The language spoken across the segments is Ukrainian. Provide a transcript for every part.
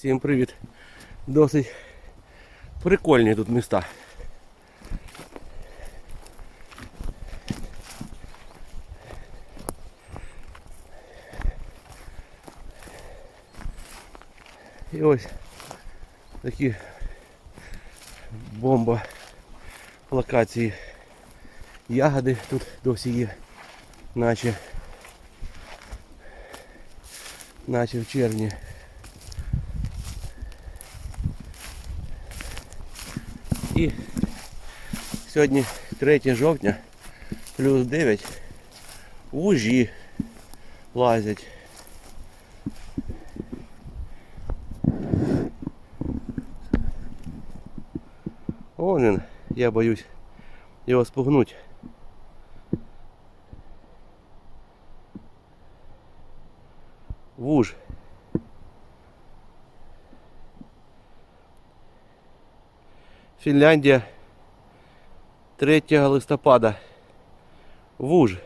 Всім привіт. Досить прикольні тут міста. І ось такі бомба локації. Ягоди тут досі є, наче, наче в червні. І сьогодні 3 жовтня, плюс 9, вужі лазять. Вон він, я боюсь його спугнуть. Вуж. Фінляндія 3 листопада. Вуж.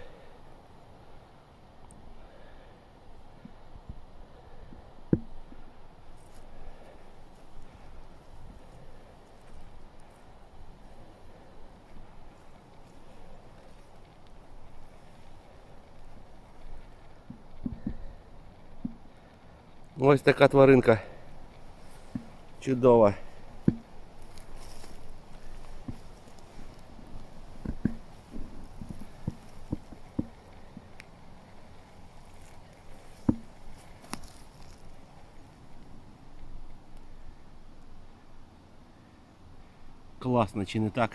Ось така тваринка. Чудова. Класно, чи не так?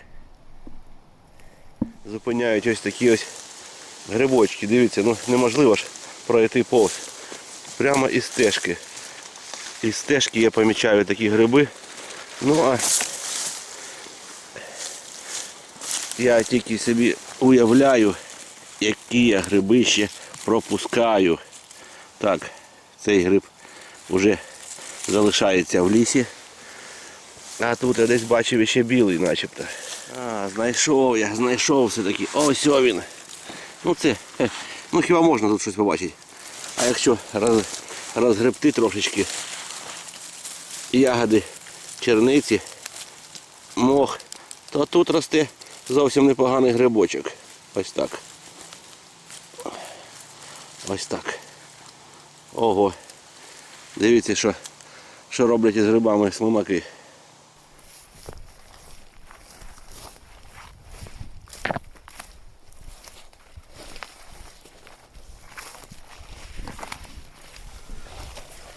Зупиняють ось такі ось грибочки. Дивіться, ну неможливо ж пройти повз. Прямо із стежки. Із стежки я помічаю такі гриби. Ну а я тільки собі уявляю, які я гриби ще пропускаю. Так, цей гриб вже залишається в лісі. А тут я десь бачив ще білий начебто. А, знайшов я, знайшов все-таки. Ось він. Ну це, ну хіба можна тут щось побачити. А якщо роз, розгребти трошечки ягоди, черниці, мох, то тут росте зовсім непоганий грибочок. Ось так. Ось так. Ого. Дивіться, що, що роблять із грибами слимаки.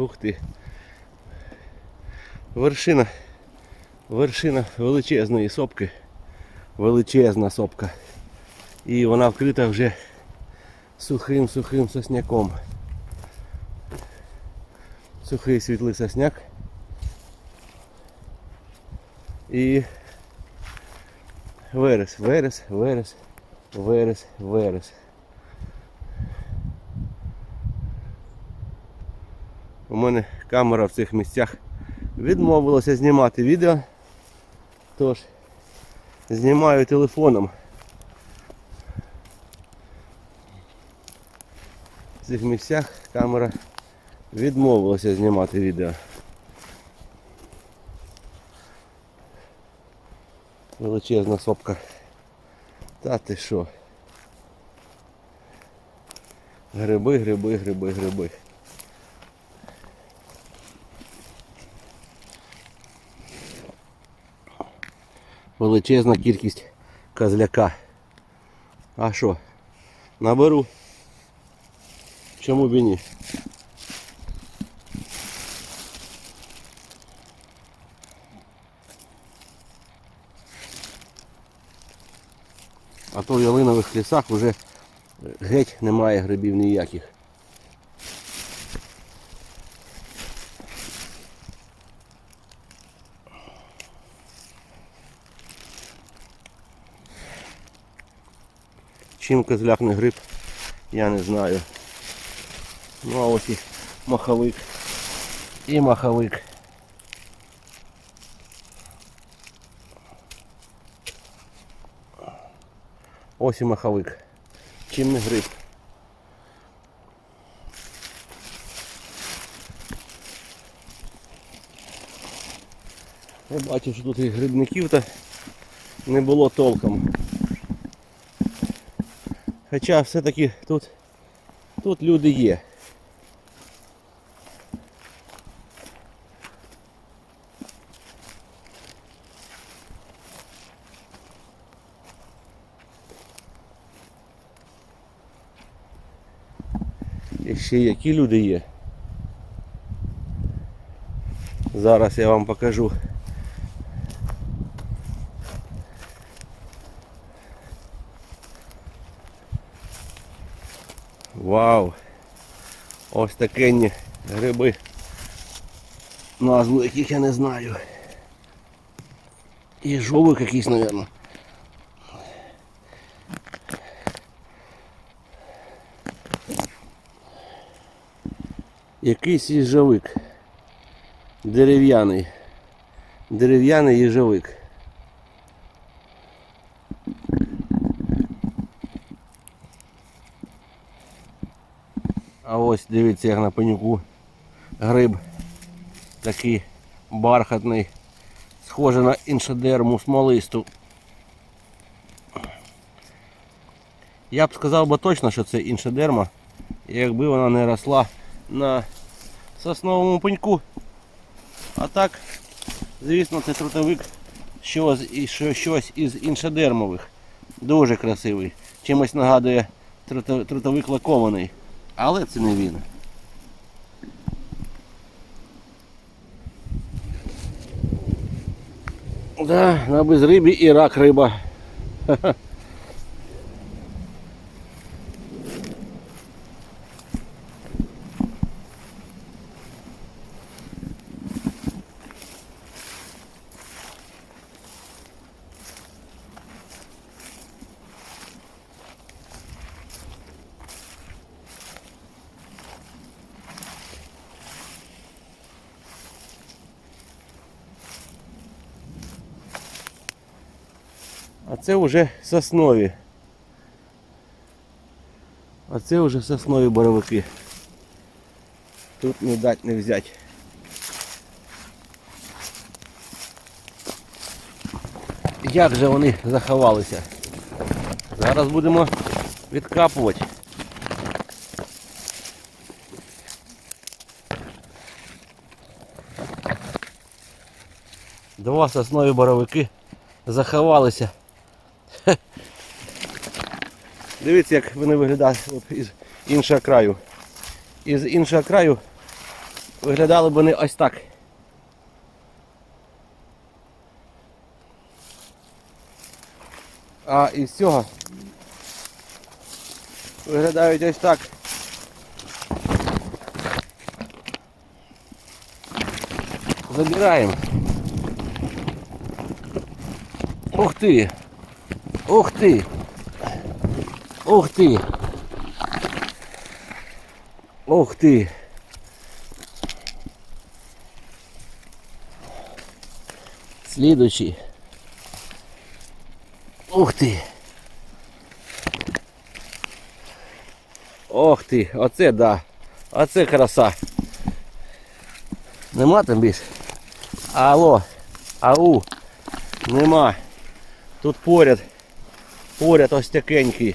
ух ти. Вершина. Вершина величезної сопки. Величезна сопка. І вона вкрита вже сухим-сухим сосняком. Сухий світлий сосняк. І верес, верес, верес, верес, верес. У мене камера в цих місцях відмовилася знімати відео. Тож знімаю телефоном. В цих місцях камера відмовилася знімати відео. Величезна сопка. Та ти що? Гриби, гриби, гриби, гриби. величезна кількість козляка. А що? Наберу. Чому б і ні? А то в ялинових лісах вже геть немає грибів ніяких. Чим козляк не гриб, я не знаю. Ну а ось і маховик. І маховик. Ось і маховик. Чим не гриб. Я бачу, що тут і грибників то не було толком. Хоча все-таки тут, тут люди є. І ще які люди є. Зараз я вам покажу. Вау! Ось такі гриби. Назву яких я не знаю. І якийсь, мабуть. Якийсь їжовик. Дерев'яний. Дерев'яний їжовик. А ось дивіться, як на пенюку гриб такий бархатний, схожий на іншодерму смолисту. Я б сказав би точно, що це іншодерма, якби вона не росла на сосновому пеньку. А так, звісно, це трутовик щось, щось із іншодермових. Дуже красивий. Чимось нагадує трутовик лакований. Але це не він. Да, на безрибі і рак риба. А це вже соснові. А це вже соснові боровики. Тут не дать не взять. Як же вони заховалися? Зараз будемо відкапувати. Два соснові боровики заховалися. Дивіться, як вони виглядають от із іншого краю. Із іншого краю виглядали б вони ось так. А із цього виглядають ось так. Забираємо. Ух ти! Ух ти! Ух ти! Ух ти! Слідуючий. Ух ти! Ох ти! Оце да! Оце краса! Нема там більше? Алло! Ау! Нема! Тут поряд, поряд ось такенький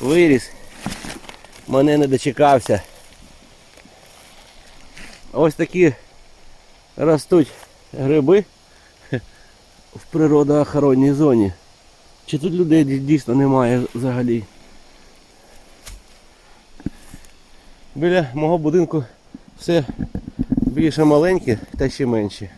виріс. Мене не дочекався. Ось такі ростуть гриби в природоохоронній зоні. Чи тут людей дійсно немає взагалі? Біля мого будинку все більше маленьке та ще менше.